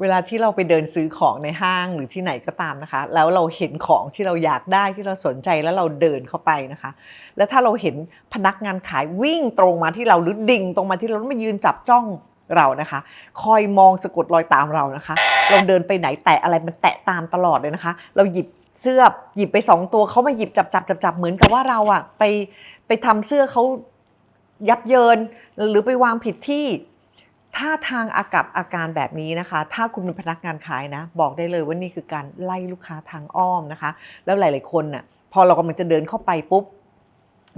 เวลาที่เราไปเดินซื้อของในห้างหรือที่ไหนก็ตามนะคะ แล้วเราเห็นของที่เราอยากได้ที่เราสนใจแล้วเราเดินเข้าไปนะคะ แล้วถ้าเราเห็นพนักงานขายวิ่งตรงมาที่เราหรือดิ่งตรงมาที่เราแล้วมายืนจับจ้องเรานะคะ คอยมองสะกดรอยตามเรานะคะ เราเดินไปไหนแตะอะไรมันแตะตามตลอดเลยนะคะ เราหยิบเสื้อหยิบไปสองตัวเขามาหยิบจับจับจับจับเหมือนกับว่าเราอะไปไปทำเสื้อเขายับเยินหรือไปวางผิดที่ ถ้าทางอากับอาการแบบนี้นะคะ ถ้าคุณเป็นพนักงานขายนะ บอกได้เลยว่านี่คือการไล่ลูกค้าทางอ้อมนะคะ แล้วหลาย ๆ คนน่ะพอเรากำลังจะเดินเข้าไปปุ๊บ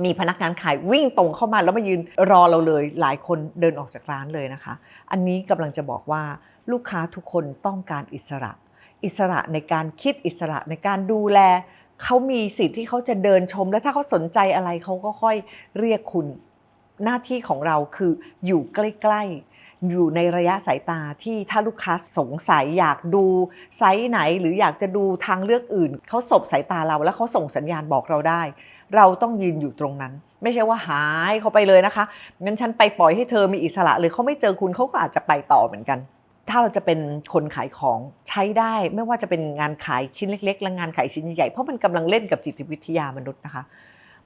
มีพนักงานขายวิ่งตรงเข้ามาแล้วมายืนรอเราเลยหลายคนเดินออกจากร้านเลยนะคะ อันนี้กำลังจะบอกว่าลูกค้าทุกคนต้องการอิสระ อิสระในการคิดอิสระในการดูแลเขามีสิทธิ์ที่เขาจะเดินชม และถ้าเขาสนใจอะไรเขาก็ค่อยเรียกคุณ หน้าที่ของเราคืออยู่ใกล้ๆ อยู่ในระยะสายตาที่ถ้าลูกค้าสงสัยอยากดูไซส์ไหน หรืออยากจะดูทางเลือกอื่น เขาสบสายตาเราแล้วเขาส่งสัญญาณบอกเราได้ เราต้องยืนอยู่ตรงนั้น ไม่ใช่ว่าหายเขาไปเลยนะคะงั้นฉันไปปล่อยให้เธอมีอิสระเลยเขาไม่เจอคุณเขาก็อาจจะไปต่อเหมือนกัน ถ้าเราจะเป็นคนขายของใช้ได้ ไม่ว่าจะเป็นงานขายชิ้นเล็ก ๆ และงานขายชิ้นใหญ่เพราะมันกำลังเล่นกับจิตวิทยามนุษย์นะคะ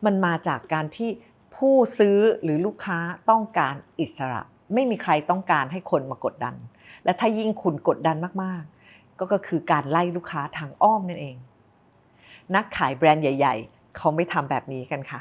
มันมาจากการที่ผู้ซื้อหรือลูกค้าต้องการอิสระ ไม่มีใครต้องการให้คนมากดดัน และถ้ายิ่งคุณกดดันมากๆ ก็ก็คือการไล่ลูกค้าทางอ้อมนั่นเอง นักขายแบรนด์ใหญ่ ๆ เขาไม่ทำแบบนี้กันค่ะ